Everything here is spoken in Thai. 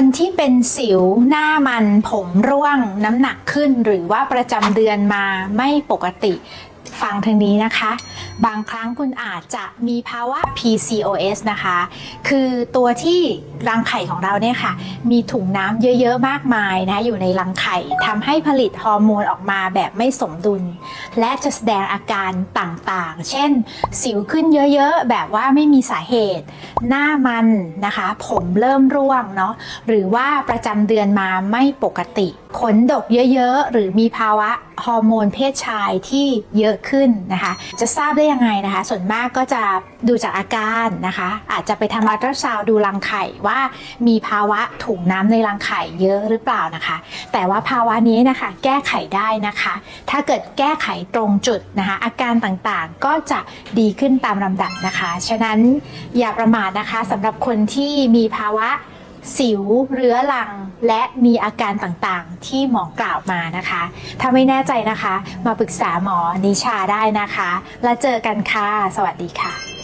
คนที่เป็นสิวหน้ามันผมร่วงน้ำหนักขึ้น หรือว่าประจำเดือนมาไม่ปกติฟังทางนี้นะคะ บางครั้งคุณอาจจะมีภาวะ PCOS นะคะ คือตัวที่รังไข่ของเราเนี่ยค่ะ มีถุงน้ำเยอะๆมากมายนะอยู่ในรังไข่ทำให้ผลิตฮอร์โมนออกมาแบบไม่สมดุล และจะแสดงอาการต่างๆ เช่น สิวขึ้นเยอะๆ แบบว่าไม่มีสาเหตุ หน้ามันนะคะ ผมเริ่มร่วงเนาะหรือว่าประจำเดือนมาไม่ปกติ ขนดกเยอะๆ หรือมีภาวะฮอร์โมนเพศชายที่เยอะขึ้นนะคะ จะทราบได้ยังไงนะคะ ส่วนมากก็จะดูจากอาการนะคะ อาจจะไปทำอัลตราซาวด์ดูรังไข่ว่ามีภาวะถุงน้ำในรังไข่เยอะหรือเปล่านะคะ แต่ว่าภาวะนี้นะคะแก้ไขได้นะคะ ถ้าเกิดแก้ไขตรงจุดนะคะ อาการต่างๆก็จะดีขึ้นตามลำดับนะคะ ฉะนั้นอย่าประมาทนะคะสำหรับคนที่มีภาวะสิวเรื้อรังและมีอาการต่างๆ ที่หมอกล่าวมานะคะ ถ้าไม่แน่ใจนะคะ มาปรึกษาหมอนิชาได้นะคะ แล้วเจอกันค่ะ สวัสดีค่ะ